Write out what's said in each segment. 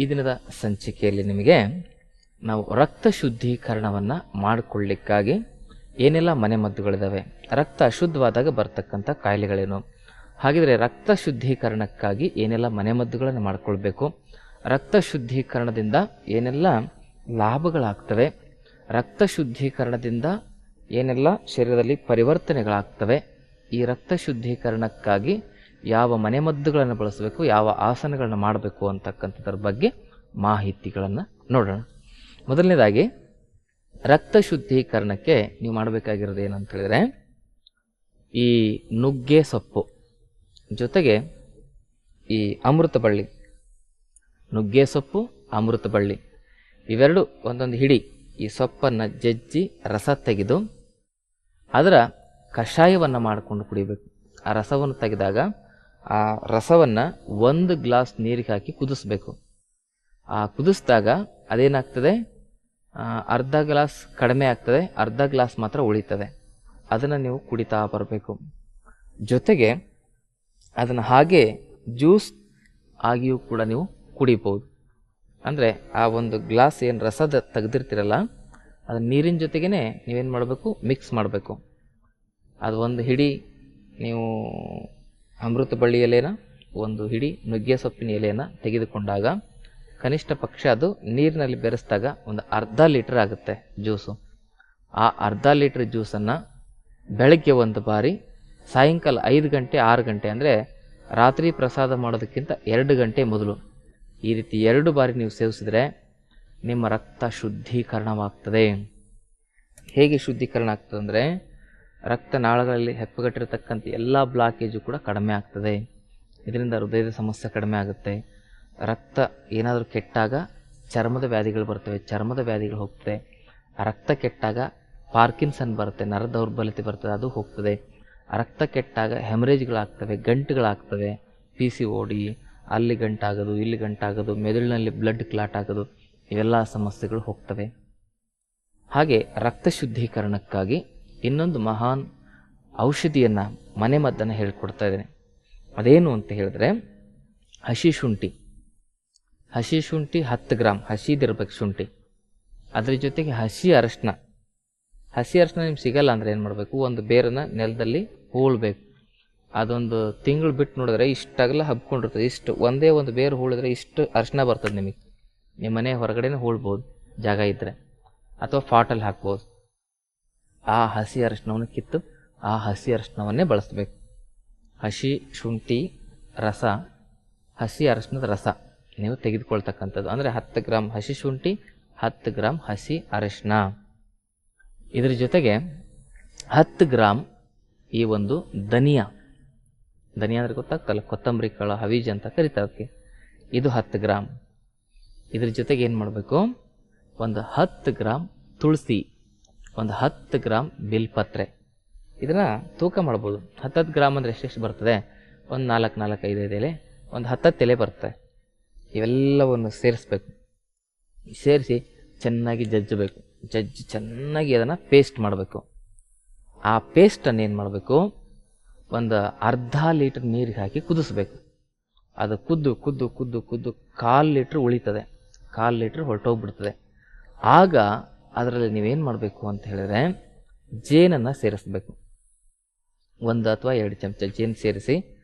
ಈ ದಿನದ ಸಂಚಿಕೆಯಲ್ಲಿ ನಿಮಗೆ ನಾವು ರಕ್ತ ಶುದ್ಧೀಕರಣವನ್ನು ಮಾಡಿಕೊಳ್ಳಿಕ್ಕಾಗಿ ಏನೆಲ್ಲ ಮನೆಮದ್ದುಗಳಿದ್ದಾವೆ ರಕ್ತ ಅಶುದ್ಧವಾದಾಗ ಬರ್ತಕ್ಕಂಥ ಕಾಯಿಲೆಗಳೇನು, ಹಾಗಿದ್ರೆ ರಕ್ತ ಶುದ್ಧೀಕರಣಕ್ಕಾಗಿ ಏನೆಲ್ಲ ಮನೆಮದ್ದುಗಳನ್ನು ಮಾಡಿಕೊಳ್ಬೇಕು, ರಕ್ತ ಶುದ್ಧೀಕರಣದಿಂದ ಏನೆಲ್ಲ ಲಾಭಗಳಾಗ್ತವೆ, ರಕ್ತ ಶುದ್ಧೀಕರಣದಿಂದ ಏನೆಲ್ಲ ಶರೀರದಲ್ಲಿ ಪರಿವರ್ತನೆಗಳಾಗ್ತವೆ, ಈ ರಕ್ತ ಶುದ್ಧೀಕರಣಕ್ಕಾಗಿ ಯಾವ ಮನೆಮದ್ದುಗಳನ್ನು ಬಳಸಬೇಕು, ಯಾವ ಆಸನಗಳನ್ನು ಮಾಡಬೇಕು ಅಂತಕ್ಕಂಥದ್ರ ಬಗ್ಗೆ ಮಾಹಿತಿಗಳನ್ನು ನೋಡೋಣ. ಮೊದಲನೇದಾಗಿ, ರಕ್ತ ಶುದ್ಧೀಕರಣಕ್ಕೆ ನೀವು ಮಾಡಬೇಕಾಗಿರೋದು ಏನಂತ ಹೇಳಿದ್ರೆ, ಈ ನುಗ್ಗೆ ಸೊಪ್ಪು. ಜೊತೆಗೆ ಈ ಅಮೃತ ಬಳ್ಳಿ. ನುಗ್ಗೆ ಸೊಪ್ಪು, ಅಮೃತ ಬಳ್ಳಿ. ಇವೆರಡು ಒಂದೊಂದು ಹಿಡಿ ಈ ಸೊಪ್ಪನ್ನು ಜಜ್ಜಿ ರಸ ತೆಗೆದು, ಅದರ ಕಷಾಯವನ್ನು ಮಾಡಿಕೊಂಡು ಕುಡಿಬೇಕು. ಆ ರಸವನ್ನು ತೆಗೆದಾಗ ಆ ರಸವನ್ನು ಒಂದು ಗ್ಲಾಸ್ ನೀರಿಗೆ ಹಾಕಿ ಕುದಿಸ್ಬೇಕು. ಆ ಕುದಿಸಿದಾಗ ಅದೇನಾಗ್ತದೆ? ಅರ್ಧ ಗ್ಲಾಸ್ ಕಡಿಮೆ ಆಗ್ತದೆ, ಅರ್ಧ ಗ್ಲಾಸ್ ಮಾತ್ರ ಉಳಿತದೆ. ಅದನ್ನು ನೀವು ಕುಡಿತಾ ಬರಬೇಕು. ಜೊತೆಗೆ ಅದನ್ನು ಹಾಗೆ ಜ್ಯೂಸ್ ಆಗಿಯೂ ಕೂಡ ನೀವು ಕುಡಿಬೋದು. ಅಂದರೆ ಆ ಒಂದು ಗ್ಲಾಸ್ ಏನು ರಸದ ತೆಗೆದಿರ್ತೀರಲ್ಲ, ಅದು ನೀರಿನ ಜೊತೆಗೇ ನೀವೇನು ಮಾಡಬೇಕು? ಮಿಕ್ಸ್ ಮಾಡಬೇಕು. ಅದು ಒಂದು ಹಿಡಿ ನೀವು ಅಮೃತ ಬಳ್ಳಿ ಎಲೆನ ಒಂದು ಹಿಡಿ ನುಗ್ಗೆ ಸೊಪ್ಪಿನ ಎಲೆಯನ್ನ ತೆಗೆದುಕೊಂಡಾಗ ಕನಿಷ್ಠ ಪಕ್ಷ ಅದು ನೀರಿನಲ್ಲಿ ಬೆರೆಸಿದಾಗ ಒಂದು ಅರ್ಧ ಲೀಟರ್ ಆಗುತ್ತೆ ಜ್ಯೂಸು. ಆ ಅರ್ಧ ಲೀಟ್ರ್ ಜ್ಯೂಸನ್ನು ಬೆಳಗ್ಗೆ ಒಂದು ಬಾರಿ, ಸಾಯಂಕಾಲ ಐದು ಗಂಟೆ, ಆರು ಗಂಟೆ ಅಂದರೆ ರಾತ್ರಿ ಪ್ರಸಾದ ಮಾಡೋದಕ್ಕಿಂತ ಎರಡು ಗಂಟೆ ಮೊದಲು. ಈ ರೀತಿ ಎರಡು ಬಾರಿ ನೀವು ಸೇವಿಸಿದರೆ ನಿಮ್ಮ ರಕ್ತ ಶುದ್ಧೀಕರಣವಾಗ್ತದೆ. ಹೇಗೆ ಶುದ್ಧೀಕರಣ ಆಗ್ತದೆ ಅಂದರೆ ರಕ್ತನಾಳಗಳಲ್ಲಿ ಹೆಪ್ಪುಗಟ್ಟಿರತಕ್ಕಂಥ ಎಲ್ಲ ಬ್ಲಾಕೇಜು ಕೂಡ ಕಡಿಮೆ ಆಗ್ತದೆ. ಇದರಿಂದ ಹೃದಯದ ಸಮಸ್ಯೆ ಕಡಿಮೆ ಆಗುತ್ತೆ. ರಕ್ತ ಏನಾದರೂ ಕೆಟ್ಟಾಗ ಚರ್ಮದ ವ್ಯಾಧಿಗಳು ಬರ್ತವೆ, ಚರ್ಮದ ವ್ಯಾಧಿಗಳು ಹೋಗ್ತದೆ. ರಕ್ತ ಕೆಟ್ಟಾಗ ಪಾರ್ಕಿನ್ಸನ್ ಬರುತ್ತೆ, ನರ ದೌರ್ಬಲ್ಯತೆ ಬರ್ತದೆ, ಅದು ಹೋಗ್ತದೆ. ರಕ್ತ ಕೆಟ್ಟಾಗ ಹೆಮರೇಜ್ಗಳಾಗ್ತವೆ, ಗಂಟುಗಳಾಗ್ತವೆ ಪಿ ಸಿ ಓಡಿ ಅಲ್ಲಿ ಗಂಟಾಗೋದು, ಇಲ್ಲಿ ಗಂಟಾಗೋದು, ಮೆದುಳಿನಲ್ಲಿ ಬ್ಲಡ್ ಕ್ಲಾಟ್ ಆಗೋದು, ಇವೆಲ್ಲ ಸಮಸ್ಯೆಗಳು ಹೋಗ್ತವೆ. ಹಾಗೆ ರಕ್ತ ಶುದ್ಧೀಕರಣಕ್ಕಾಗಿ ಇನ್ನೊಂದು ಮಹಾನ್ ಔಷಧಿಯನ್ನು ಮನೆಮದ್ದನ್ನು ಹೇಳ್ಕೊಡ್ತಾ ಇದ್ದೇನೆ. ಅದೇನು ಅಂತ ಹೇಳಿದ್ರೆ, ಹಸಿ ಶುಂಠಿ. ಹಸಿ ಶುಂಠಿ ಹತ್ತು ಗ್ರಾಮ್ ಹಸಿದಿರ್ಬೇಕು ಶುಂಠಿ. ಅದ್ರ ಜೊತೆಗೆ ಹಸಿ ಅರಶಿನ. ಹಸಿ ಅರಶಿನ ನಿಮ್ಗೆ ಸಿಗಲ್ಲ ಅಂದರೆ ಏನು ಮಾಡಬೇಕು? ಒಂದು ಬೇರನ್ನ ನೆಲದಲ್ಲಿ ಹೂಳ್ಬೇಕು. ಅದೊಂದು ತಿಂಗಳು ಬಿಟ್ಟು ನೋಡಿದ್ರೆ ಇಷ್ಟಾಗಲ್ಲ ಹಬ್ಕೊಂಡಿರ್ತದೆ. ಇಷ್ಟು ಒಂದೇ ಒಂದು ಬೇರು ಹೂಳಿದ್ರೆ ಇಷ್ಟು ಅರಿಶಿನ ಬರ್ತದೆ ನಿಮಗೆ. ನಿಮ್ಮ ಮನೆ ಹೊರಗಡೆನೇ ಹೂಳ್ಬೋದು, ಜಾಗ ಇದ್ದರೆ ಅಥವಾ ಫಾಟಲ್ಲಿ ಹಾಕ್ಬೋದು. ಆ ಹಸಿ ಅರಿಶಿನವನ್ನು ಕಿತ್ತು ಆ ಹಸಿ ಅರಿಶಿನವನ್ನೇ ಬಳಸಬೇಕು. ಹಸಿ ಶುಂಠಿ, ರಸ, ಹಸಿ ಅರಿಶಿನದ ರಸ. ನೀವು ತೆಗೆದುಕೊಳ್ತಕ್ಕಂಥದ್ದು. ಅಂದರೆ ಹತ್ತು ಗ್ರಾಮ್ ಹಸಿ ಶುಂಠಿ, ಹತ್ತು ಗ್ರಾಮ್ ಹಸಿ ಅರಿಶಿನ ಇದ್ರ ಜೊತೆಗೆ ಹತ್ತು ಗ್ರಾಮ್ ಈ ಒಂದು ಧನಿಯಾ. ಧನಿಯಾ ಅಂದರೆ ಗೊತ್ತಾಗ್ತಲ್ಲ ಕೊತ್ತಂಬರಿ ಕಾಳು ಹವೀಜ್ ಅಂತ ಕರಿತಾವಕ್ಕೆ ಇದು ಹತ್ತು ಗ್ರಾಮ್ ಇದ್ರ ಜೊತೆಗೆ ಏನು ಮಾಡಬೇಕು? ಒಂದು ಹತ್ತು ಗ್ರಾಮ್ ತುಳಸಿ. ಒಂದು ಹತ್ತು ಗ್ರಾಮ್ ಬಿಲ್ಪತ್ರೆ ಇದನ್ನು ತೂಕ ಮಾಡ್ಬೋದು. ಹತ್ತತ್ತು ಗ್ರಾಮ್ ಅಂದರೆ ಎಷ್ಟೆಷ್ಟು ಬರ್ತದೆ? ಒಂದು ನಾಲ್ಕು ನಾಲ್ಕು ಐದು ಎಲೆ, ಒಂದು ಹತ್ತತ್ತು ಎಲೆ ಬರ್ತದೆ ಇವೆಲ್ಲವನ್ನು ಸೇರಿಸ್ಬೇಕು. ಸೇರಿಸಿ ಚೆನ್ನಾಗಿ ಜಜ್ಜಬೇಕು. ಜಜ್ಜಿ ಚೆನ್ನಾಗಿ ಅದನ್ನು ಪೇಸ್ಟ್ ಮಾಡಬೇಕು. ಆ ಪೇಸ್ಟನ್ನು ಏನು ಮಾಡಬೇಕು? ಒಂದು ಅರ್ಧ ಲೀಟರ್ ನೀರಿಗೆ ಹಾಕಿ ಕುದಿಸ್ಬೇಕು. ಅದು ಕುದ್ದು ಕುದ್ದು ಕುದ್ದು ಕುದ್ದು, ಕಾಲು ಲೀಟ್ರ್ ಉಳಿತದೆ. ಕಾಲು ಲೀಟ್ರ್ ಹೊರಟೋಗ್ಬಿಡ್ತದೆ. ಆಗ ಅದರಲ್ಲಿ ನೀವೇನು ಮಾಡಬೇಕು ಅಂತ ಹೇಳಿದ್ರೆ, ಜೇನನ್ನು ಸೇರಿಸ್ಬೇಕು. ಒಂದು ಅಥವಾ ಎರಡು ಚಮಚ ಜೇನು ಸೇರಿಸಿ,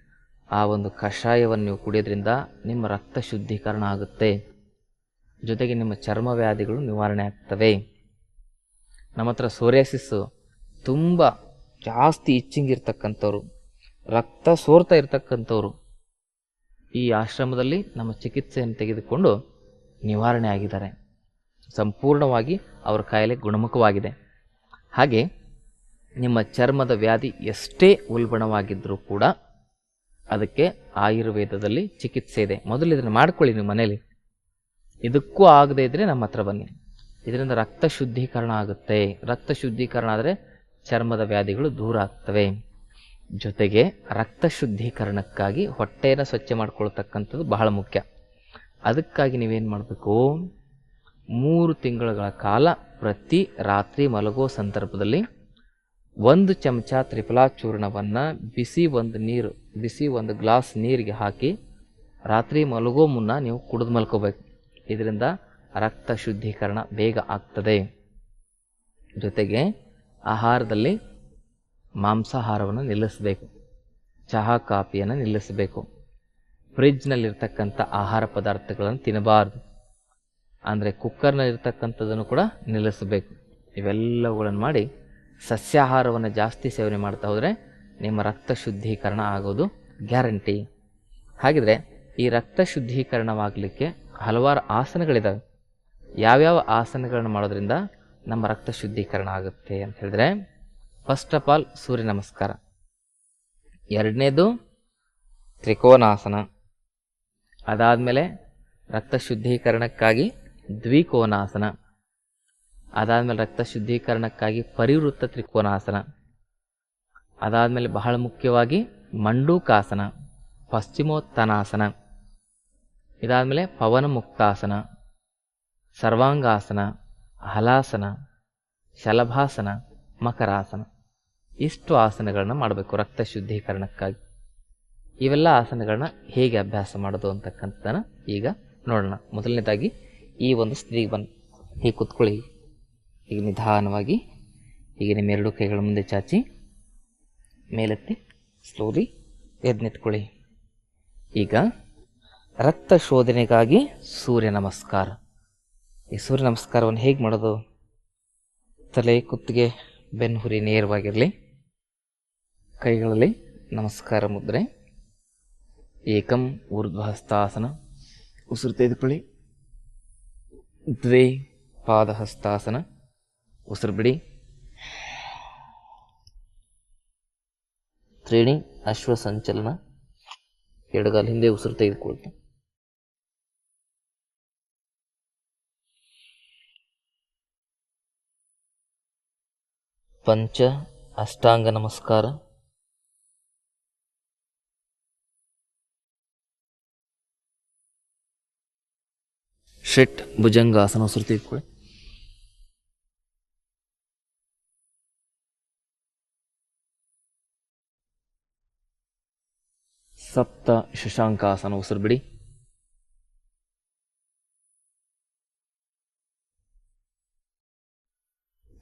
ಆ ಒಂದು ಕಷಾಯವನ್ನು ನೀವು ಕುಡಿಯೋದ್ರಿಂದ ನಿಮ್ಮ ರಕ್ತ ಶುದ್ಧೀಕರಣ ಆಗುತ್ತೆ. ಜೊತೆಗೆ ನಿಮ್ಮ ಚರ್ಮ ವ್ಯಾಧಿಗಳು ನಿವಾರಣೆ ಆಗ್ತವೆ. ನಮ್ಮ ಹತ್ರ ಸೋರಿಯಾಸಿಸ್ಸು ತುಂಬ ಜಾಸ್ತಿ ಇಚ್ಚಿಂಗ್ ಇರ್ತಕ್ಕಂಥವ್ರು, ರಕ್ತ ಸೋರ್ತಾ ಇರ್ತಕ್ಕಂಥವ್ರು, ಈ ಆಶ್ರಮದಲ್ಲಿ ನಮ್ಮ ಚಿಕಿತ್ಸೆಯನ್ನು ತೆಗೆದುಕೊಂಡು ನಿವಾರಣೆ ಆಗಿದ್ದಾರೆ. ಸಂಪೂರ್ಣವಾಗಿ ಅವರ ಕಾಯಿಲೆ ಗುಣಮುಖವಾಗಿದೆ. ಹಾಗೆ ನಿಮ್ಮ ಚರ್ಮದ ವ್ಯಾಧಿ ಎಷ್ಟೇ ಉಲ್ಬಣವಾಗಿದ್ದರೂ ಕೂಡ ಅದಕ್ಕೆ ಆಯುರ್ವೇದದಲ್ಲಿ ಚಿಕಿತ್ಸೆ ಇದೆ. ಮೊದಲು ಇದನ್ನು ಮಾಡ್ಕೊಳ್ಳಿ ನಿಮ್ಮ ಮನೇಲಿ. ಇದಕ್ಕೂ ಆಗದೇ ಇದ್ದರೆ ನಮ್ಮ ಹತ್ರ ಬನ್ನಿ. ಇದರಿಂದ ರಕ್ತ ಶುದ್ಧೀಕರಣ ಆಗುತ್ತೆ. ರಕ್ತ ಶುದ್ಧೀಕರಣ ಆದರೆ ಚರ್ಮದ ವ್ಯಾಧಿಗಳು ದೂರ ಆಗ್ತವೆ. ಜೊತೆಗೆ ರಕ್ತ ಶುದ್ಧೀಕರಣಕ್ಕಾಗಿ ಹೊಟ್ಟೆಯನ್ನು ಸ್ವಚ್ಛ ಮಾಡ್ಕೊಳ್ತಕ್ಕಂಥದ್ದು ಬಹಳ ಮುಖ್ಯ. ಅದಕ್ಕಾಗಿ ನೀವೇನು ಮಾಡಬೇಕು? ಮೂರು ತಿಂಗಳುಗಳ ಕಾಲ ಪ್ರತಿ ರಾತ್ರಿ ಮಲಗೋ ಸಂದರ್ಭದಲ್ಲಿ ಒಂದು ಚಮಚ ತ್ರಿಫಲಾ ಚೂರ್ಣವನ್ನು ಬಿಸಿ ಒಂದು ನೀರು, ಬಿಸಿ ಒಂದು ಗ್ಲಾಸ್ ನೀರಿಗೆ ಹಾಕಿ ರಾತ್ರಿ ಮಲಗೋ ಮುನ್ನ ನೀವು ಕುಡಿದು ಮಲ್ಕೋಬೇಕು. ಇದರಿಂದ ರಕ್ತ ಶುದ್ಧೀಕರಣ ಬೇಗ ಆಗ್ತದೆ. ಜೊತೆಗೆ ಆಹಾರದಲ್ಲಿ ಮಾಂಸಾಹಾರವನ್ನು ನಿಲ್ಲಿಸಬೇಕು. ಚಹಾ ಕಾಫಿಯನ್ನು ನಿಲ್ಲಿಸಬೇಕು. ಫ್ರಿಜ್ನಲ್ಲಿರ್ತಕ್ಕಂಥ ಆಹಾರ ಪದಾರ್ಥಗಳನ್ನು ತಿನ್ನಬಾರ್ದು. ಅಂದರೆ ಕುಕ್ಕರ್ನಲ್ಲಿರ್ತಕ್ಕಂಥದ್ದನ್ನು ಕೂಡ ನಿಲ್ಲಿಸಬೇಕು. ಇವೆಲ್ಲವುಗಳನ್ನು ಮಾಡಿ ಸಸ್ಯಾಹಾರವನ್ನು ಜಾಸ್ತಿ ಸೇವನೆ ಮಾಡ್ತಾ ಹೋದರೆ ನಿಮ್ಮ ರಕ್ತ ಶುದ್ಧೀಕರಣ ಆಗೋದು ಗ್ಯಾರಂಟಿ. ಹಾಗಿದ್ರೆ ಈ ರಕ್ತ ಶುದ್ಧೀಕರಣವಾಗಲಿಕ್ಕೆ ಹಲವಾರು ಆಸನಗಳಿದ್ದಾವೆ ಯಾವ್ಯಾವ ಆಸನಗಳನ್ನು ಮಾಡೋದ್ರಿಂದ ನಮ್ಮ ರಕ್ತ ಶುದ್ಧೀಕರಣ ಆಗುತ್ತೆ ಅಂತ ಹೇಳಿದ್ರೆ ಫಸ್ಟ್ ಆಫ್ ಆಲ್ ಸೂರ್ಯ ನಮಸ್ಕಾರ. ಎರಡನೇದು ತ್ರಿಕೋನಾಸನ. ಅದಾದಮೇಲೆ ರಕ್ತ ಶುದ್ಧೀಕರಣಕ್ಕಾಗಿ ದ್ವಿಕೋನಾಸನ. ಅದಾದಮೇಲೆ ರಕ್ತ ಶುದ್ಧೀಕರಣಕ್ಕಾಗಿ ಪರಿವೃತ್ತ ತ್ರಿಕೋನಾಸನ. ಅದಾದಮೇಲೆ ಬಹಳ ಮುಖ್ಯವಾಗಿ ಮಂಡೂಕಾಸನ, ಪಶ್ಚಿಮೋತ್ತನಾಸನ, ಇದಾದಮೇಲೆ ಪವನ ಮುಕ್ತಾಸನ ಸರ್ವಾಂಗಾಸನ, ಹಲಾಸನ, ಶಲಭಾಸನ, ಮಕರಾಸನ. ಇಷ್ಟು ಆಸನಗಳನ್ನ ಮಾಡಬೇಕು ರಕ್ತ ಶುದ್ಧೀಕರಣಕ್ಕಾಗಿ. ಇವೆಲ್ಲ ಆಸನಗಳನ್ನ ಹೇಗೆ ಅಭ್ಯಾಸ ಮಾಡೋದು ಅಂತಕ್ಕಂಥದ್ದನ್ನು ಈಗ ನೋಡೋಣ. ಮೊದಲನೇದಾಗಿ ಈ ಒಂದು ಸ್ಥಿತಿಗೆ ಬಂದು ಹೀಗೆ ಕುತ್ಕೊಳ್ಳಿ. ಈಗ ನಿಧಾನವಾಗಿ ಹೀಗೆ ನಿಮ್ಮ ಎರಡು ಕೈಗಳ ಮುಂದೆ ಚಾಚಿ ಮೇಲೆತ್ತಿ ಸ್ಲೋಲಿ ಎದ್ದು ಈಗ ರಕ್ತ ಶೋಧನೆಗಾಗಿ ಸೂರ್ಯ ನಮಸ್ಕಾರ. ಈ ಸೂರ್ಯ ನಮಸ್ಕಾರವನ್ನು ಹೇಗೆ ಮಾಡೋದು? ತಲೆ ಕುತ್ತಿಗೆ ಬೆನ್ನುಹುರಿ ನೇರವಾಗಿರಲಿ. ಕೈಗಳಲ್ಲಿ ನಮಸ್ಕಾರ ಮುದ್ರೆ. ಏಕಂ ಊರ್ಧ್ವಹಸ್ತಾಸನ. ಉಸಿರು ತೆಗೆದುಕೊಳ್ಳಿ. ದ್ವೇ ಪಾದಹಸ್ತಾಸನ ಉಸಿರು ಬಿಡಿ. ತ್ರೀಣಿ ಅಶ್ವ ಸಂಚಲನ ಎಡಗಾಲ ಹಿಂದೆ ಉಸಿರು ತೆಗೆದುಕೊಳ್ತು. ಪಂಚ ಅಷ್ಟಾಂಗ ನಮಸ್ಕಾರ. ಷಟ್ ಭುಜಂಗಾಸನ ಉಸಿರು ಕೊಳಿ ಸಪ್ತ ಶಶಾಂಕಾಸನ ಉಸಿರು ಬಿಡಿ.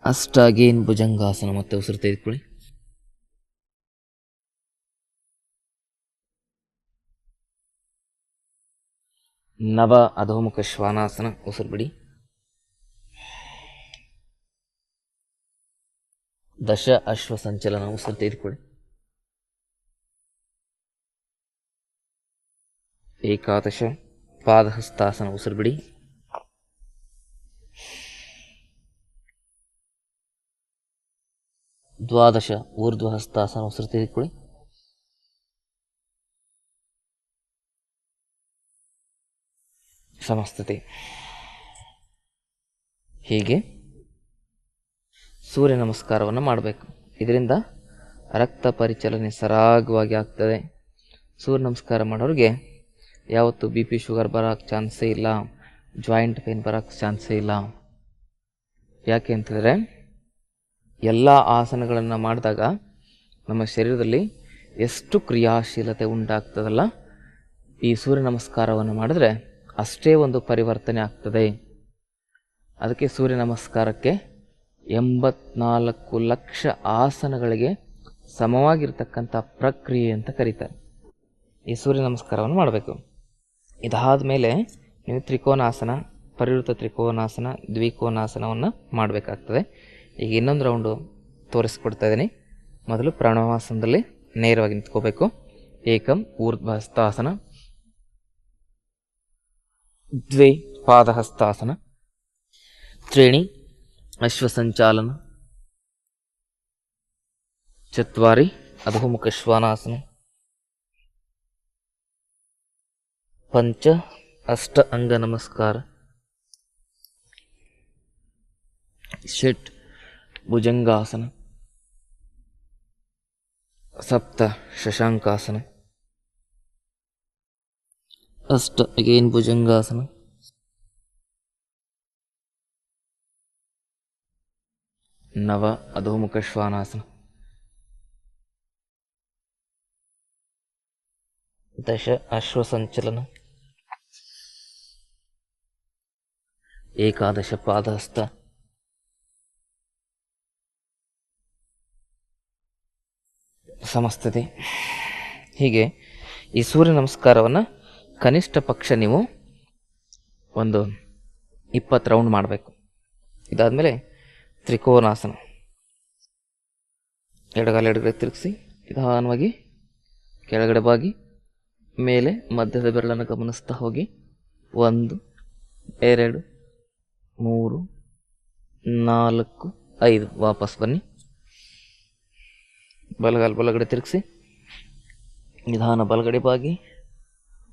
ಅಷ್ಟಾಗೇನ್ ಭುಜಂಗಾಸನ ಮತ್ತೆ ಉಸಿರು ತೆಗೆದುಕೊಳ್ಳಿ. ನವ ಅಧೋಮುಖ ಶ್ವಾನಾಸನ ಉಸಿರು ಬಿಡಿ. ದಶ ಅಶ್ವ ಸಂಚಲನ ಉಸಿರು ತೆಗೆದುಕೊಳ್ಳಿ ಏಕಾದಶ ಪಾದಹಸ್ತಾಸನ ಉಸಿರು ಬಿಡಿ. ದ್ವಾದಶ ಊರ್ಧ್ವಹಸ್ತಾಸನ ಉಸಿರು ತೆಗೆದುಕೊಳ್ಳಿ ಸಮಸ್ತತೆ. ಹೀಗೆ ಸೂರ್ಯ ನಮಸ್ಕಾರವನ್ನು ಮಾಡಬೇಕು. ಇದರಿಂದ ರಕ್ತ ಪರಿಚಲನೆ ಸರಾಗವಾಗಿ ಆಗ್ತದೆ. ಸೂರ್ಯ ನಮಸ್ಕಾರ ಮಾಡೋರಿಗೆ ಯಾವತ್ತು ಬಿ ಪಿ ಶುಗರ್ ಬರೋಕ್ಕೆ ಚಾನ್ಸೇ ಇಲ್ಲ. ಜಾಯಿಂಟ್ ಪೇನ್ ಬರೋಕ್ಕೆ ಚಾನ್ಸೇ ಇಲ್ಲ. ಯಾಕೆ ಅಂತಂದರೆ ಎಲ್ಲ ಆಸನಗಳನ್ನು ಮಾಡಿದಾಗ ನಮ್ಮ ಶರೀರದಲ್ಲಿ ಎಷ್ಟು ಕ್ರಿಯಾಶೀಲತೆ ಉಂಟಾಗ್ತದಲ್ಲ, ಈ ಸೂರ್ಯ ನಮಸ್ಕಾರವನ್ನು ಮಾಡಿದ್ರೆ ಅಷ್ಟೇ ಒಂದು ಪರಿವರ್ತನೆ ಆಗ್ತದೆ. ಅದಕ್ಕೆ ಸೂರ್ಯ ನಮಸ್ಕಾರಕ್ಕೆ ಎಂಬತ್ನಾಲ್ಕು ಲಕ್ಷ ಆಸನಗಳಿಗೆ ಸಮವಾಗಿರ್ತಕ್ಕಂಥ ಪ್ರಕ್ರಿಯೆ ಅಂತ ಕರೀತಾರೆ. ಈ ಸೂರ್ಯ ನಮಸ್ಕಾರವನ್ನು ಮಾಡಬೇಕು. ಇದಾದ ಮೇಲೆ ನೀವು ತ್ರಿಕೋನಾಸನ ಪರಿವೃತ್ತ ತ್ರಿಕೋನಾಸನ, ದ್ವಿಕೋನಾಸನವನ್ನು ಮಾಡಬೇಕಾಗ್ತದೆ. ಈಗ ಇನ್ನೊಂದು ರೌಂಡು ತೋರಿಸ್ಕೊಡ್ತಾ ಇದ್ದೀನಿ. ಮೊದಲು ಪ್ರಾಣವಾಸನದಲ್ಲಿ ನೇರವಾಗಿ ನಿಂತ್ಕೋಬೇಕು. ಏಕಂ ಊರ್ಧ್ವಹಸ್ತಾಸನ ದ್ವೇ ಪಾದಹಸ್ತಾಸನ ತ್ರೀಣಿ ಅಶ್ವಸಂಚಾಲನ ಚತ್ವಾರಿ ಅಧೋಮುಖ ಶ್ವಾನಾಸನ ಪಂಚ ಅಷ್ಟ ಅಂಗ ನಮಸ್ಕಾರ ಷಟ್ ಭುಜಂಗಾಸನ ಸಪ್ತ ಶಶಾಂಕಾಸನ ಅಷ್ಟ ಅಗೇನ್ ಭುಜಂಗಾಸನ? ನವ ಅಧೋಮುಖ ಶ್ವಾನಾಸನ. ದಶ ಅಶ್ವಸಂಚಲನ. ಏಕಾದಶ ಪಾದಹಸ್ತ. ಸಮಸ್ತತೆ. ಹೀಗೆ ಈ ಸೂರ್ಯ ನಮಸ್ಕಾರವನ್ನು ಕನಿಷ್ಠ ಪಕ್ಷ ನೀವು ಒಂದು ಇಪ್ಪತ್ತು ರೌಂಡ್ ಮಾಡಬೇಕು. ಇದಾದಮೇಲೆ ತ್ರಿಕೋನಾಸನ. ಎಡಗಾಲ ಎಡಗಡೆ ತಿರುಗಿಸಿ, ನಿಧಾನವಾಗಿ ಕೆಳಗಡೆ ಬಾಗಿ, ಮೇಲೆ ಮಧ್ಯದ ಬೆರಳನ್ನು ಗಮನಿಸ್ತಾ ಹೋಗಿ, ಒಂದು, ಎರಡು, ಮೂರು, ನಾಲ್ಕು, ಐದು. ವಾಪಸ್ ಬನ್ನಿ. ಬಲಗಾಲ ಬಲಗಡೆ ತಿರುಗಿಸಿ, ನಿಧಾನ ಬಲಗಡೆ ಬಾಗಿ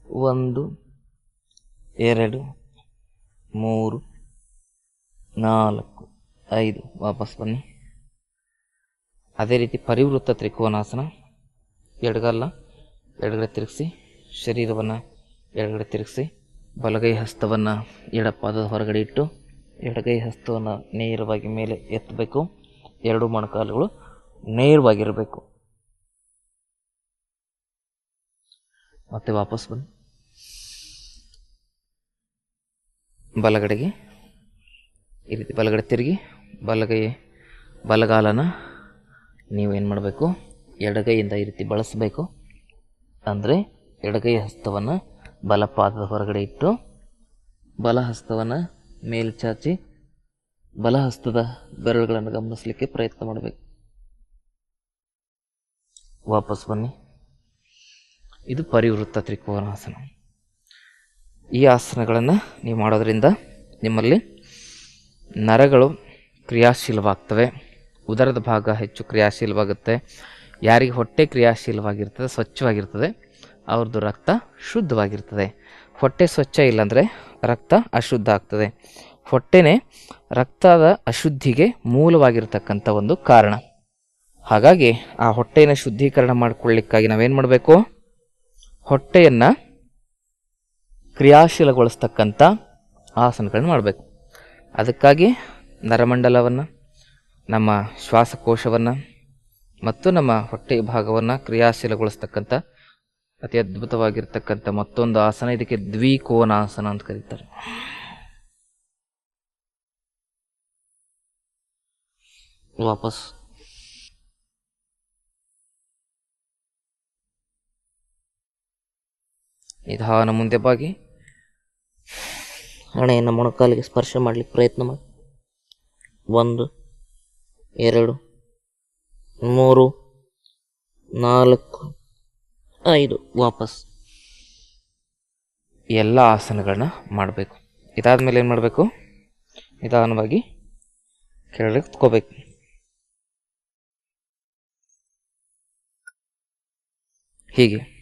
ಒಂದು, ಎರಡು, ಮೂರು, ನಾಲ್ಕು, ಐದು. ವಾಪಸ್ ಬನ್ನಿ. ಅದೇ ರೀತಿ ಪರಿವೃತ್ತ ತ್ರಿಕೋನಾಸನ. ಎಡಗಲ್ಲ, ಎಡಗಡೆ ತಿರುಗಿಸಿ, ಶರೀರವನ್ನು ಎಡಗಡೆ ತಿರುಗಿಸಿ, ಬಲಗೈ ಹಸ್ತವನ್ನು ಎಡಪಾದದ ಹೊರಗಡೆ ಇಟ್ಟು, ಎಡಗೈ ಹಸ್ತವನ್ನು ನೇರವಾಗಿ ಮೇಲೆ ಎತ್ತಬೇಕು. ಎರಡು ಮೊಣಕಾಲುಗಳು ನೇರವಾಗಿರಬೇಕು. ಮತ್ತೆ ವಾಪಸ್ ಬನ್ನಿ. ಬಲಗಡೆಗೆ. ಈ ರೀತಿ ಬಲಗಡೆ ತಿರುಗಿ, ಬಲಗೈ, ಬಲಗಾಲನ ನೀವು ಏನು ಮಾಡಬೇಕು? ಎಡಗೈಯಿಂದ ಈ ರೀತಿ ಬಳಸಬೇಕು. ಅಂದರೆ ಎಡಗೈ ಹಸ್ತವನ್ನು ಬಲಪಾದದ ಹೊರಗಡೆ ಇಟ್ಟು ಬಲ ಹಸ್ತವನ್ನು ಮೇಲ್ಚಾಚಿ ಬಲ ಹಸ್ತದ ಬೆರಳುಗಳನ್ನು ಗಮನಿಸಲಿಕ್ಕೆ ಪ್ರಯತ್ನ ಮಾಡಬೇಕು. ವಾಪಸ್ ಬನ್ನಿ. ಇದು ಪರಿವೃತ್ತ ತ್ರಿಕೋನಾಸನ. ಈ ಆಸನಗಳನ್ನು ನೀವು ಮಾಡೋದರಿಂದ ನಿಮ್ಮಲ್ಲಿ ನರಗಳು ಕ್ರಿಯಾಶೀಲವಾಗ್ತವೆ. ಉದರದ ಭಾಗ ಹೆಚ್ಚು ಕ್ರಿಯಾಶೀಲವಾಗುತ್ತೆ. ಯಾರಿಗೆ ಹೊಟ್ಟೆ ಕ್ರಿಯಾಶೀಲವಾಗಿರ್ತದೆ, ಸ್ವಚ್ಛವಾಗಿರ್ತದೆ, ಅವ್ರದ್ದು ರಕ್ತ ಶುದ್ಧವಾಗಿರ್ತದೆ. ಹೊಟ್ಟೆ ಸ್ವಚ್ಛ ಇಲ್ಲಾಂದರೆ ರಕ್ತ ಅಶುದ್ಧ ಆಗ್ತದೆ. ಹೊಟ್ಟೆನೇ ರಕ್ತದ ಅಶುದ್ಧಿಗೆ ಮೂಲವಾಗಿರ್ತಕ್ಕಂಥ ಒಂದು ಕಾರಣ. ಹಾಗಾಗಿ ಆ ಹೊಟ್ಟೆಯನ್ನು ಶುದ್ಧೀಕರಣ ಮಾಡಿಕೊಳ್ಳಿಕ್ಕಾಗಿ ನಾವೇನು ಮಾಡಬೇಕು? ಹೊಟ್ಟೆಯನ್ನು ಕ್ರಿಯಾಶೀಲಗೊಳಿಸ್ತಕ್ಕಂಥ ಆಸನಗಳನ್ನು ಮಾಡಬೇಕು. ಅದಕ್ಕಾಗಿ ನರಮಂಡಲವನ್ನು, ನಮ್ಮ ಶ್ವಾಸಕೋಶವನ್ನು ಮತ್ತು ನಮ್ಮ ಹೊಟ್ಟೆ ಭಾಗವನ್ನು ಕ್ರಿಯಾಶೀಲಗೊಳಿಸ್ತಕ್ಕಂಥ ಅತಿ ಅದ್ಭುತವಾಗಿರ್ತಕ್ಕಂಥ ಮತ್ತೊಂದು ಆಸನ, ಇದಕ್ಕೆ ದ್ವಿಕೋನಾಸನ ಅಂತ ಕರೀತಾರೆ. ವಾಪಸ್. ನಿಧಾನ ಮುಂದೆ ಬಾಗಿ. ಹಣೆಯನ್ನು ಮೊಣಕಾಲಿಗೆ ಸ್ಪರ್ಶ ಮಾಡಲಿಕ್ಕೆ ಪ್ರಯತ್ನ ಮಾಡಿ. ಒಂದು, ಎರಡು, ಮೂರು, ನಾಲ್ಕು, ಐದು, ವಾಪಸ್. ಎಲ್ಲ ಆಸನಗಳನ್ನ ಮಾಡಬೇಕು. ಇದಾದ ಮೇಲೆ ಏನು ಮಾಡಬೇಕು? ನಿಧಾನವಾಗಿ ಕೆಳಗೆ ಕುತ್ಕೋಬೇಕು. ಹೀಗೆ.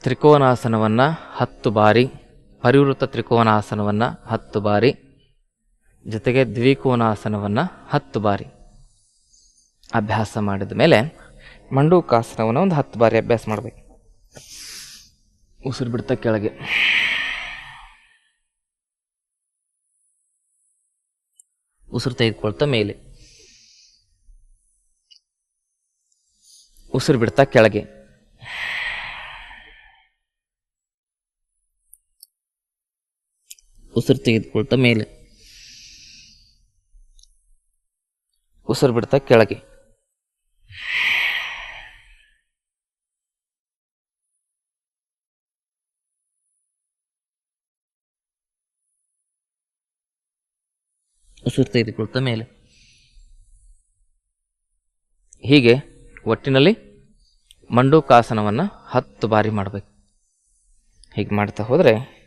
ತ್ರಿಕೋನಾಸನವನ್ನು ಹತ್ತು ಬಾರಿ ಪರಿವೃತ್ತ ತ್ರಿಕೋನಾಸನವನ್ನು ಹತ್ತು ಬಾರಿ, ಜೊತೆಗೆ ದ್ವಿಕೋನಾಸನವನ್ನು ಹತ್ತು ಬಾರಿ ಅಭ್ಯಾಸ ಮಾಡಿದ ಮೇಲೆ ಮಂಡೂಕಾಸನವನ್ನು ಒಂದು ಹತ್ತು ಬಾರಿ ಅಭ್ಯಾಸ ಮಾಡಬೇಕು. ಉಸಿರು ಬಿಡ್ತಾ ಕೆಳಗೆ. ಉಸಿರು ತೆಗೆದುಕೊಳ್ತಾ ಮೇಲೆ. ಉಸಿರು ಬಿಡ್ತಾ ಕೆಳಗೆ. ಉಸಿರು ತೆಗೆದುಕೊಳ್ತಾ ಮೇಲೆ. ಉಸಿರು ಬಿಡ್ತಾ ಕೆಳಗೆ. ಉಸಿರು ತೆಗೆದುಕೊಳ್ತಾ ಮೇಲೆ. ಹೀಗೆ ಒಟ್ಟಿನಲ್ಲಿ ಮಂಡೂಕಾಸನವನ್ನು ಹತ್ತು ಬಾರಿ ಮಾಡಬೇಕು. ಹೀಗೆ ಮಾಡ್ತಾ ಹೋದರೆ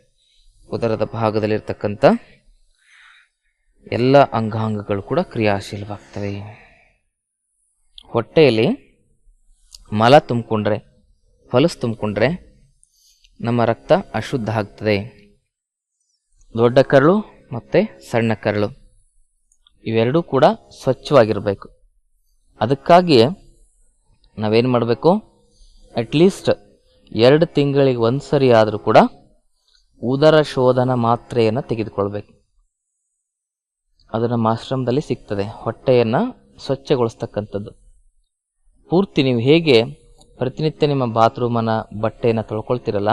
ಉದರದ ಭಾಗದಲ್ಲಿರ್ತಕ್ಕಂಥ ಎಲ್ಲ ಅಂಗಾಂಗಗಳು ಕೂಡ ಕ್ರಿಯಾಶೀಲವಾಗ್ತವೆ. ಹೊಟ್ಟೆಯಲ್ಲಿ ಮಲ ತುಂಬಿಕೊಂಡ್ರೆ ಹೊಲಸು ತುಂಬಿಕೊಂಡ್ರೆ ನಮ್ಮ ರಕ್ತ ಅಶುದ್ಧ ಆಗ್ತದೆ. ದೊಡ್ಡ ಕರಳು ಮತ್ತು ಸಣ್ಣ ಕರಳು ಇವೆರಡೂ ಕೂಡ ಸ್ವಚ್ಛವಾಗಿರಬೇಕು. ಅದಕ್ಕಾಗಿಯೇ ನಾವೇನು ಮಾಡಬೇಕು? ಅಟ್ಲೀಸ್ಟ್ ಎರಡು ತಿಂಗಳಿಗೆ ಒಂದು ಸರಿ ಆದರೂ ಕೂಡ ಉದರ ಶೋಧನ ಮಾತ್ರೆಯನ್ನು ತೆಗೆದುಕೊಳ್ಬೇಕು. ಅದು ನಮ್ಮ ಆಶ್ರಮದಲ್ಲಿ ಸಿಗ್ತದೆ. ಹೊಟ್ಟೆಯನ್ನು ಸ್ವಚ್ಛಗೊಳಿಸ್ತಕ್ಕಂಥದ್ದು. ಪೂರ್ತಿ ನೀವು ಹೇಗೆ ಪ್ರತಿನಿತ್ಯ ನಿಮ್ಮ ಬಾತ್ರೂಮನ್ನು ಬಟ್ಟೆಯನ್ನು ತೊಳ್ಕೊಳ್ತಿರಲ್ಲ,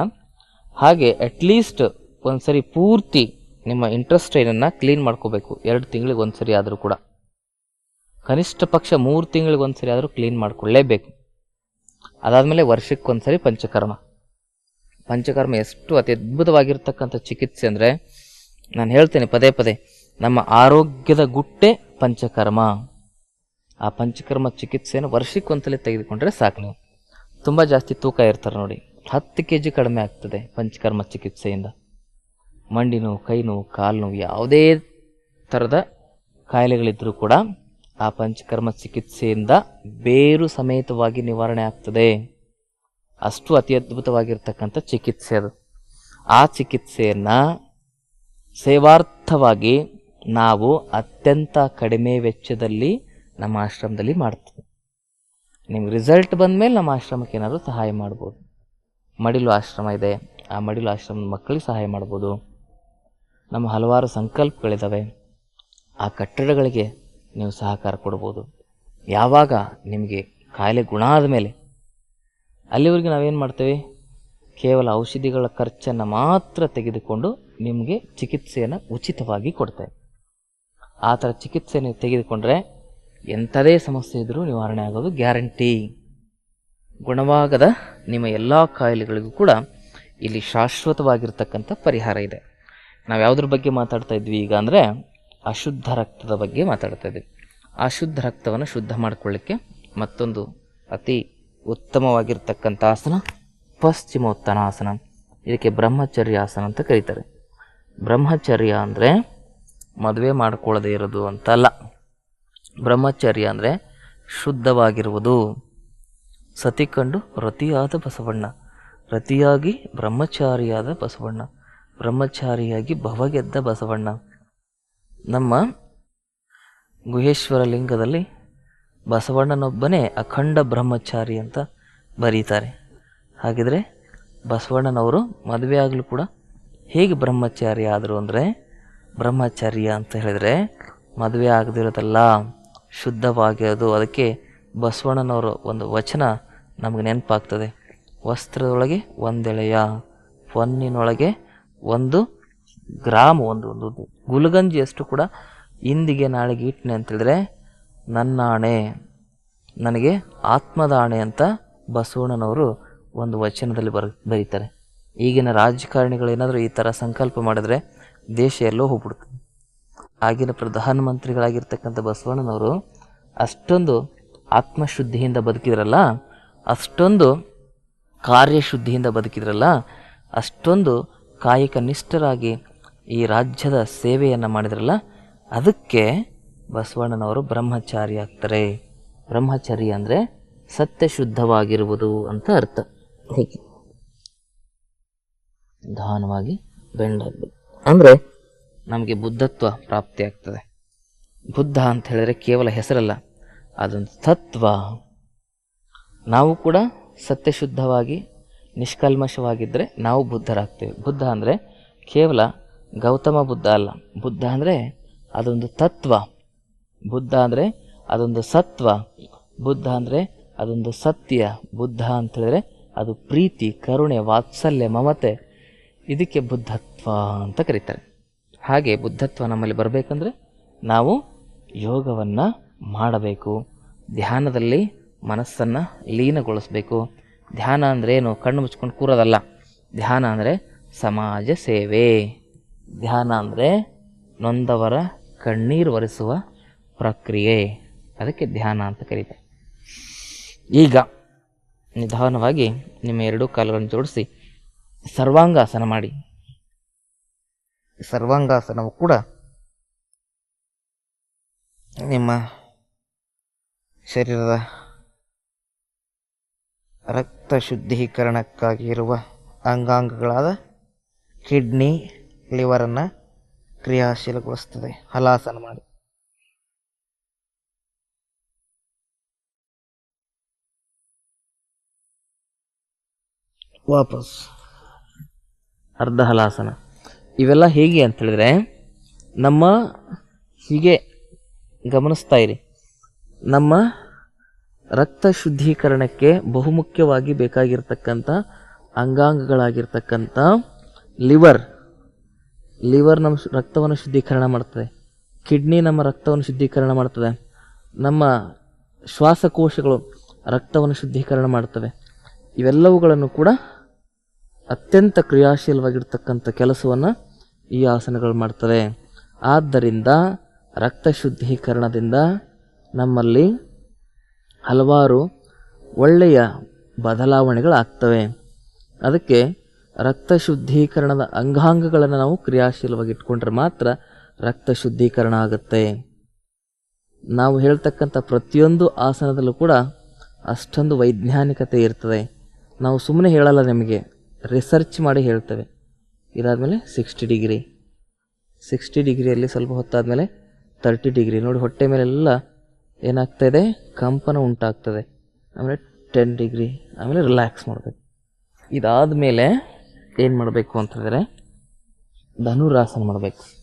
ಹಾಗೆ ಅಟ್ಲೀಸ್ಟ್ ಒಂದ್ಸರಿ ಪೂರ್ತಿ ನಿಮ್ಮ ಇಂಟ್ರೆಸ್ಟೈನನ್ನು ಕ್ಲೀನ್ ಮಾಡ್ಕೋಬೇಕು. ಎರಡು ತಿಂಗಳಿಗೆ ಒಂದ್ಸರಿ ಆದರೂ ಕೂಡ. ಕನಿಷ್ಠ ಪಕ್ಷ ಮೂರು ತಿಂಗಳಿಗೆ ಒಂದ್ಸರಿ ಆದರೂ ಕ್ಲೀನ್ ಮಾಡ್ಕೊಳ್ಳೇಬೇಕು ಅದಾದಮೇಲೆ ವರ್ಷಕ್ಕೊಂದ್ಸರಿ ಪಂಚಕರ್ಮ. ಪಂಚಕರ್ಮ ಎಷ್ಟು ಅತಿ ಅದ್ಭುತವಾಗಿರ್ತಕ್ಕಂಥ ಚಿಕಿತ್ಸೆ ಅಂದರೆ ನಾನು ಹೇಳ್ತೇನೆ ಪದೇ ಪದೇ, ನಮ್ಮ ಆರೋಗ್ಯದ ಗುಟ್ಟೆ ಪಂಚಕರ್ಮ. ಆ ಪಂಚಕರ್ಮ ಚಿಕಿತ್ಸೆಯನ್ನು ವರ್ಷಕ್ಕೊಂತಲೇ ತೆಗೆದುಕೊಂಡ್ರೆ ಸಾಕು ನೀವು. ತುಂಬ ಜಾಸ್ತಿ ತೂಕ ಇರ್ತಾರೆ ನೋಡಿ. ಹತ್ತು ಕೆ ಜಿ ಕಡಿಮೆ ಆಗ್ತದೆ ಪಂಚಕರ್ಮ ಚಿಕಿತ್ಸೆಯಿಂದ. ಮಂಡಿ ನೋವು, ಕೈ ನೋವು, ಕಾಲು ನೋವು, ಯಾವುದೇ ಥರದ ಕಾಯಿಲೆಗಳಿದ್ದರೂ ಕೂಡ ಆ ಪಂಚಕರ್ಮ ಚಿಕಿತ್ಸೆಯಿಂದ ಬೇರು ಸಮೇತವಾಗಿ ನಿವಾರಣೆ ಆಗ್ತದೆ. ಅಷ್ಟು ಅತಿ ಅದ್ಭುತವಾಗಿರ್ತಕ್ಕಂಥ ಚಿಕಿತ್ಸೆ ಅದು. ಆ ಚಿಕಿತ್ಸೆಯನ್ನು ಸೇವಾರ್ಥವಾಗಿ ನಾವು ಅತ್ಯಂತ ಕಡಿಮೆ ವೆಚ್ಚದಲ್ಲಿ ನಮ್ಮ ಆಶ್ರಮದಲ್ಲಿ ಮಾಡ್ತೀವಿ. ನಿಮ್ಗೆ ರಿಸಲ್ಟ್ ಬಂದಮೇಲೆ ನಮ್ಮ ಆಶ್ರಮಕ್ಕೆ ಏನಾದರೂ ಸಹಾಯ ಮಾಡ್ಬೋದು. ಮಡಿಲು ಆಶ್ರಮ ಇದೆ, ಆ ಮಡಿಲು ಆಶ್ರಮದ ಮಕ್ಕಳಿಗೆ ಸಹಾಯ ಮಾಡ್ಬೋದು. ನಮ್ಮ ಹಲವಾರು ಸಂಕಲ್ಪಗಳಿದ್ದಾವೆ ಆ ಕಟ್ಟಡಗಳಿಗೆ ನೀವು ಸಹಕಾರ ಕೊಡ್ಬೋದು. ಯಾವಾಗ ನಿಮಗೆ ಕಾಯಿಲೆ ಗುಣ ಆದ ಮೇಲೆ ಅಲ್ಲಿವರೆಗೆ ನಾವೇನು ಮಾಡ್ತೇವೆ? ಕೇವಲ ಔಷಧಿಗಳ ಖರ್ಚನ್ನು ಮಾತ್ರ ತೆಗೆದುಕೊಂಡು ನಿಮಗೆ ಚಿಕಿತ್ಸೆಯನ್ನು ಉಚಿತವಾಗಿ ಕೊಡ್ತೇವೆ. ಆ ಥರ ಚಿಕಿತ್ಸೆ ನೀವು ತೆಗೆದುಕೊಂಡ್ರೆ ಎಂಥದೇ ಸಮಸ್ಯೆ ಇದ್ದರೂ ನಿವಾರಣೆ ಆಗೋದು ಗ್ಯಾರಂಟಿ. ಗುಣವಾಗದ ನಿಮ್ಮ ಎಲ್ಲ ಕಾಯಿಲೆಗಳಿಗೂ ಕೂಡ ಇಲ್ಲಿ ಶಾಶ್ವತವಾಗಿರ್ತಕ್ಕಂಥ ಪರಿಹಾರ ಇದೆ. ನಾವು ಯಾವುದ್ರ ಬಗ್ಗೆ ಮಾತಾಡ್ತಾ ಇದ್ವಿ ಈಗ ಅಂದರೆ ಅಶುದ್ಧ ರಕ್ತದ ಬಗ್ಗೆ ಮಾತಾಡ್ತಾ ಇದ್ವಿ. ಆ ಶುದ್ಧ ರಕ್ತವನ್ನು ಶುದ್ಧ ಮಾಡಿಕೊಳ್ಳಿಕ್ಕೆ ಮತ್ತೊಂದು ಅತಿ ಉತ್ತಮವಾಗಿರ್ತಕ್ಕಂಥ ಆಸನ ಪಶ್ಚಿಮೋತ್ತನಾಸನ ಇದಕ್ಕೆ ಬ್ರಹ್ಮಚರ್ಯ ಆಸನ ಅಂತ ಕರೀತಾರೆ. ಬ್ರಹ್ಮಚರ್ಯ ಅಂದರೆ ಮದುವೆ ಮಾಡ್ಕೊಳ್ಳದೆ ಇರೋದು ಅಂತಲ್ಲ. ಬ್ರಹ್ಮಚರ್ಯ ಅಂದರೆ ಶುದ್ಧವಾಗಿರುವುದು. ಸತಿ ಕಂಡು ರತಿಯಾದ ಬಸವಣ್ಣ. ರತಿಯಾಗಿ ಬ್ರಹ್ಮಚಾರಿಯಾದ ಬಸವಣ್ಣ. ಬ್ರಹ್ಮಚಾರಿಯಾಗಿ ಭವಗೆದ್ದ ಬಸವಣ್ಣ. ನಮ್ಮ ಗುಹೇಶ್ವರ ಲಿಂಗದಲ್ಲಿ ಬಸವಣ್ಣನೊಬ್ಬನೇ ಅಖಂಡ ಬ್ರಹ್ಮಚಾರಿ ಅಂತ ಬರೀತಾರೆ. ಹಾಗಿದ್ರೆ ಬಸವಣ್ಣನವರು ಮದುವೆ ಆಗಲು ಕೂಡ ಹೇಗೆ ಬ್ರಹ್ಮಚಾರಿ ಆದರು ಅಂದರೆ, ಬ್ರಹ್ಮಚಾರ್ಯ ಅಂತ ಹೇಳಿದರೆ ಮದುವೆ ಆಗದಿರೋದಲ್ಲ ಶುದ್ಧವಾಗಿರೋದು ಅದಕ್ಕೆ ಬಸವಣ್ಣನವರು ಒಂದು ವಚನ ನಮಗೆ ನೆನಪಾಗ್ತದೆ. ವಸ್ತ್ರದೊಳಗೆ ಒಂದೆಳೆಯ ಹೊನ್ನಿನೊಳಗೆ ಒಂದು ಗ್ರಾಮ, ಒಂದು ಒಂದು ಗುಲಗಂಜಿಯಷ್ಟು ಕೂಡ ಇಂದಿಗೆ ನಾಳೆಗೆ ಇಟ್ಟನೆ ಅಂತೇಳಿದ್ರೆ ನನ್ನಾಣೆ, ನನಗೆ ಆತ್ಮದ ಆಣೆ ಅಂತ ಬಸವಣ್ಣನವರು ಒಂದು ವಚನದಲ್ಲಿ ಬರ, ಬರೀತಾರೆ. ಈಗಿನ ರಾಜಕಾರಣಿಗಳೇನಾದರೂ ಈ ಥರ ಸಂಕಲ್ಪ ಮಾಡಿದ್ರೆ ದೇಶ ಎಲ್ಲೋ ಹೋಗ್ಬಿಡ್ತದೆ ಆಗಿನ ಪ್ರಧಾನಮಂತ್ರಿಗಳಾಗಿರ್ತಕ್ಕಂಥ ಬಸವಣ್ಣನವರು ಅಷ್ಟೊಂದು ಆತ್ಮಶುದ್ಧಿಯಿಂದ ಬದುಕಿದ್ರಲ್ಲ, ಅಷ್ಟೊಂದು ಕಾರ್ಯಶುದ್ಧಿಯಿಂದ ಬದುಕಿದ್ರಲ್ಲ, ಅಷ್ಟೊಂದು ಕಾಯಕ ನಿಷ್ಠರಾಗಿ ಈ ರಾಜ್ಯದ ಸೇವೆಯನ್ನು ಮಾಡಿದ್ರಲ್ಲ, ಅದಕ್ಕೆ ಬಸವಣ್ಣನವರು ಬ್ರಹ್ಮಚಾರಿ ಆಗ್ತಾರೆ. ಬ್ರಹ್ಮಚಾರಿ ಅಂದರೆ ಸತ್ಯಶುದ್ಧವಾಗಿರುವುದು ಅಂತ ಅರ್ಥ. ಹೀಗೆ. ನಿಧಾನವಾಗಿ ಬೆಂಡಾಗಬೇಕು ಅಂದರೆ ನಮಗೆ ಬುದ್ಧತ್ವ ಪ್ರಾಪ್ತಿ ಆಗ್ತದೆ. ಬುದ್ಧ ಅಂತ ಹೇಳಿದ್ರೆ ಕೇವಲ ಹೆಸರಲ್ಲ, ಅದೊಂದು ತತ್ವ. ನಾವು ಕೂಡ ಸತ್ಯಶುದ್ಧವಾಗಿ ನಿಷ್ಕಲ್ಮಶವಾಗಿದ್ದರೆ ನಾವು ಬುದ್ಧರಾಗ್ತೇವೆ. ಬುದ್ಧ ಅಂದರೆ ಕೇವಲ ಗೌತಮ ಬುದ್ಧ ಅಲ್ಲ. ಬುದ್ಧ ಅಂದರೆ ಅದೊಂದು ತತ್ವ. ಬುದ್ಧ ಅಂದರೆ ಅದೊಂದು ಸತ್ವ. ಬುದ್ಧ ಅಂದರೆ ಅದೊಂದು ಸತ್ಯ. ಬುದ್ಧ ಅಂತ ಹೇಳಿದ್ರೆ ಅದು ಪ್ರೀತಿ, ಕರುಣೆ, ವಾತ್ಸಲ್ಯ, ಮಮತೆ. ಇದಕ್ಕೆ ಬುದ್ಧತ್ವ ಅಂತ ಕರೀತಾರೆ. ಹಾಗೆ ಬುದ್ಧತ್ವ ನಮ್ಮಲ್ಲಿ ಬರಬೇಕಂದ್ರೆ ನಾವು ಯೋಗವನ್ನು ಮಾಡಬೇಕು. ಧ್ಯಾನದಲ್ಲಿ ಮನಸ್ಸನ್ನು ಲೀನಗೊಳಿಸಬೇಕು. ಧ್ಯಾನ ಅಂದರೆ ಏನು? ಕಣ್ಣು ಮುಚ್ಕೊಂಡು ಕೂರೋದಲ್ಲ. ಧ್ಯಾನ ಅಂದರೆ ಸಮಾಜ ಸೇವೆ. ಧ್ಯಾನ ಅಂದರೆ ನೊಂದವರ ಕಣ್ಣೀರು ಒರೆಸುವ ಪ್ರಕ್ರಿಯೆ. ಅದಕ್ಕೆ ಧ್ಯಾನ ಅಂತ ಕರೀತಾರೆ. ಈಗ ನಿಧಾನವಾಗಿ ನಿಮ್ಮ ಎರಡೂ ಕಾಲುಗಳನ್ನು ಜೋಡಿಸಿ ಸರ್ವಾಂಗಾಸನ ಮಾಡಿ. ಸರ್ವಾಂಗಾಸನವು ಕೂಡ ನಿಮ್ಮ ಶರೀರದ ರಕ್ತ ಶುದ್ಧೀಕರಣಕ್ಕಾಗಿ ಇರುವ ಅಂಗಾಂಗಗಳಾದ ಕಿಡ್ನಿ, ಲಿವರನ್ನು ಕ್ರಿಯಾಶೀಲಗೊಳಿಸ್ತದೆ. ಹಲಾಸನ ಮಾಡಿ. ವಾಪಸ್. ಅರ್ಧ ಹಲಾಸನ. ಇವೆಲ್ಲ ಹೇಗೆ ಅಂತ ಹೇಳಿದ್ರೆ, ನಮ್ಮ ಹೀಗೆ ಗಮನಿಸ್ತಾ ಇರಿ. ನಮ್ಮ ರಕ್ತ ಶುದ್ಧೀಕರಣಕ್ಕೆ ಬಹುಮುಖ್ಯವಾಗಿ ಬೇಕಾಗಿರ್ತಕ್ಕಂಥ ಅಂಗಾಂಗಗಳಾಗಿರ್ತಕ್ಕಂಥ ಲಿವರ್ ಲಿವರ್ ನಮ್ಮ ರಕ್ತವನ್ನು ಶುದ್ಧೀಕರಣ ಮಾಡ್ತದೆ. ಕಿಡ್ನಿ ನಮ್ಮ ರಕ್ತವನ್ನು ಶುದ್ಧೀಕರಣ ಮಾಡ್ತದೆ. ನಮ್ಮ ಶ್ವಾಸಕೋಶಗಳು ರಕ್ತವನ್ನು ಶುದ್ಧೀಕರಣ ಮಾಡ್ತವೆ. ಇವೆಲ್ಲವುಗಳನ್ನು ಕೂಡ ಅತ್ಯಂತ ಕ್ರಿಯಾಶೀಲವಾಗಿರ್ತಕ್ಕಂಥ ಕೆಲಸವನ್ನು ಈ ಆಸನಗಳು ಮಾಡ್ತವೆ. ಆದ್ದರಿಂದ ರಕ್ತ ಶುದ್ಧೀಕರಣದಿಂದ ನಮ್ಮಲ್ಲಿ ಹಲವಾರು ಒಳ್ಳೆಯ ಬದಲಾವಣೆಗಳಾಗ್ತವೆ. ಅದಕ್ಕೆ ರಕ್ತ ಶುದ್ಧೀಕರಣದ ಅಂಗಾಂಗಗಳನ್ನು ನಾವು ಕ್ರಿಯಾಶೀಲವಾಗಿ ಇಟ್ಕೊಂಡ್ರೆ ಮಾತ್ರ ರಕ್ತ ಶುದ್ಧೀಕರಣ ಆಗುತ್ತೆ. ನಾವು ಹೇಳ್ತಕ್ಕಂಥ ಪ್ರತಿಯೊಂದು ಆಸನದಲ್ಲೂ ಕೂಡ ಅಷ್ಟೊಂದು ವೈಜ್ಞಾನಿಕತೆ ಇರ್ತದೆ. ನಾವು ಸುಮ್ಮನೆ ಹೇಳಲ್ಲ ನಿಮಗೆ ರಿಸರ್ಚ್ ಮಾಡಿ ಹೇಳ್ತೇವೆ. ಇದಾದಮೇಲೆ ಸಿಕ್ಸ್ಟಿ ಡಿಗ್ರಿ ಸಿಕ್ಸ್ಟಿ ಡಿಗ್ರಿಯಲ್ಲಿ ಸ್ವಲ್ಪ ಹೊತ್ತಾದಮೇಲೆ ತರ್ಟಿ ಡಿಗ್ರಿ ನೋಡಿ ಹೊಟ್ಟೆ ಮೇಲೆಲ್ಲ ಏನಾಗ್ತಾ ಇದೆ? ಕಂಪನ ಉಂಟಾಗ್ತದೆ. ಆಮೇಲೆ ಟೆನ್ ಡಿಗ್ರಿ ಆಮೇಲೆ ರಿಲ್ಯಾಕ್ಸ್ ಮಾಡಬೇಕು. ಇದಾದ ಮೇಲೆ ಏನು ಮಾಡಬೇಕು ಅಂತಂದರೆ ಧನುರಾಸನ ಮಾಡಬೇಕು.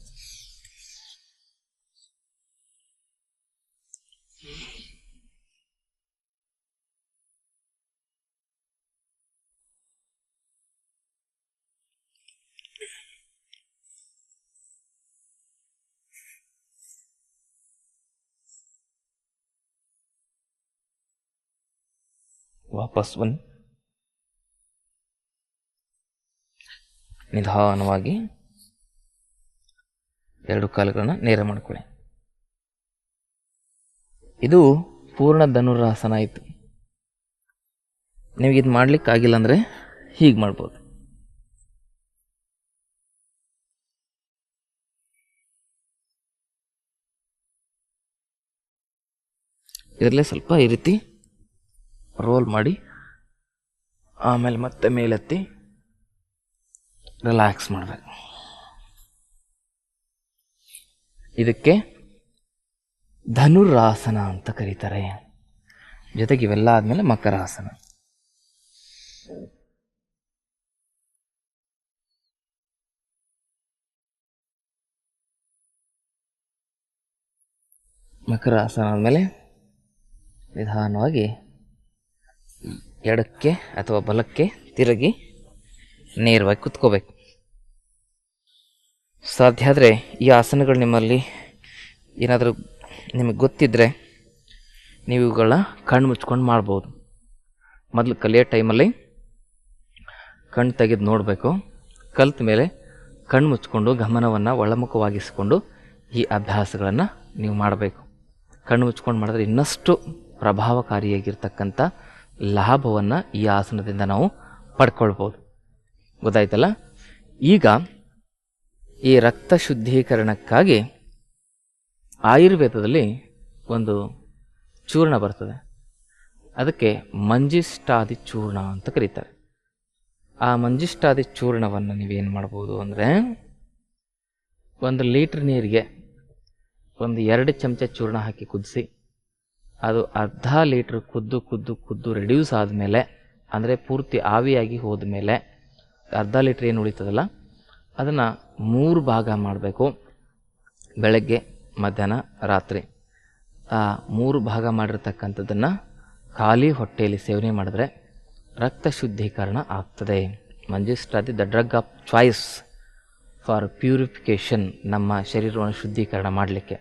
ವಾಪಸ್ ಬನ್ನಿ ನಿಧಾನವಾಗಿ ಎರಡು ಕಾಲುಗಳನ್ನು ನೇರ ಮಾಡಿಕೊಳ್ಳಿ. ಇದು ಪೂರ್ಣ ಧನುರಾಸನ ಆಯಿತು. ನಿಮಗೆ ಇದು ಮಾಡ್ಲಿಕ್ಕೆ ಆಗಿಲ್ಲ ಅಂದರೆ ಹೀಗೆ ಮಾಡ್ಬೋದು. ಇದರಲ್ಲೇ ಸ್ವಲ್ಪ ಈ ರೀತಿ ರೋಲ್ ಮಾಡಿ ಆಮೇಲೆ ಮತ್ತೆ ಮೇಲೆತ್ತಿ ರಿಲ್ಯಾಕ್ಸ್ ಮಾಡಬೇಕು. ಇದಕ್ಕೆ ಧನುರಾಸನ ಅಂತ ಕರೀತಾರೆ. ಜೊತೆಗೆ ಇವೆಲ್ಲ ಆದಮೇಲೆ ಮಕರಾಸನ. ಮಕರಾಸನ ಆದಮೇಲೆ ನಿಧಾನವಾಗಿ ಎಡಕ್ಕೆ ಅಥವಾ ಬಲಕ್ಕೆ ತಿರುಗಿ ನೇರವಾಗಿ ಕುತ್ಕೋಬೇಕು. ಸಾಧ್ಯ ಆದರೆ ಈ ಆಸನಗಳು ನಿಮ್ಮಲ್ಲಿ ಏನಾದರೂ ನಿಮಗೆ ಗೊತ್ತಿದ್ದರೆ ನೀವು ಇವುಗಳನ್ನ ಕಣ್ಣು ಮುಚ್ಕೊಂಡು ಮಾಡ್ಬೋದು. ಮೊದಲು ಕಲಿಯೋ ಟೈಮಲ್ಲಿ ಕಣ್ಣು ತೆಗೆದು ನೋಡಬೇಕು. ಕಲ್ತ ಮೇಲೆ ಕಣ್ಣು ಮುಚ್ಕೊಂಡು ಗಮನವನ್ನು ಒಳಮುಖವಾಗಿಸಿಕೊಂಡು ಈ ಅಭ್ಯಾಸಗಳನ್ನು ನೀವು ಮಾಡಬೇಕು. ಕಣ್ಣು ಮುಚ್ಕೊಂಡು ಮಾಡಿದ್ರೆ ಇನ್ನಷ್ಟು ಪ್ರಭಾವಕಾರಿಯಾಗಿರ್ತಕ್ಕಂಥ ಲಾಭವನ್ನು ಈ ಆಸನದಿಂದ ನಾವು ಪಡ್ಕೊಳ್ಬೋದು. ಗೊತ್ತಾಯ್ತಲ್ಲ? ಈಗ ಈ ರಕ್ತ ಶುದ್ಧೀಕರಣಕ್ಕಾಗಿ ಆಯುರ್ವೇದದಲ್ಲಿ ಒಂದು ಚೂರ್ಣ ಬರ್ತದೆ. ಅದಕ್ಕೆ ಮಂಜಿಷ್ಟಾದಿ ಚೂರ್ಣ ಅಂತ ಕರೀತಾರೆ. ಆ ಮಂಜಿಷ್ಟಾದಿ ಚೂರ್ಣವನ್ನು ನೀವೇನು ಮಾಡ್ಬೋದು ಅಂದರೆ ಒಂದು ಲೀಟ್ರ್ ನೀರಿಗೆ ಒಂದು ಎರಡು ಚಮಚ ಚೂರ್ಣ ಹಾಕಿ ಕುದಿಸಿ ಅದು ಅರ್ಧ ಲೀಟ್ರ್ ಕುದ್ದು ಕುದ್ದು ಕುದ್ದು ರೆಡ್ಯೂಸ್ ಆದಮೇಲೆ, ಅಂದರೆ ಪೂರ್ತಿ ಆವಿಯಾಗಿ ಹೋದ ಮೇಲೆ ಅರ್ಧ ಲೀಟ್ರ್ ಏನು ಉಳಿತದಲ್ಲ, ಅದನ್ನು ಮೂರು ಭಾಗ ಮಾಡಬೇಕು ಬೆಳಗ್ಗೆ, ಮಧ್ಯಾಹ್ನ, ರಾತ್ರಿ. ಆ ಮೂರು ಭಾಗ ಮಾಡಿರ್ತಕ್ಕಂಥದ್ದನ್ನು ಖಾಲಿ ಹೊಟ್ಟೆಯಲ್ಲಿ ಸೇವನೆ ಮಾಡಿದ್ರೆ ರಕ್ತ ಶುದ್ಧೀಕರಣ ಆಗ್ತದೆ. Manjishtadi the drug of choice for purification ನಮ್ಮ ಶರೀರವನ್ನು ಶುದ್ಧೀಕರಣ ಮಾಡಲಿಕ್ಕೆ.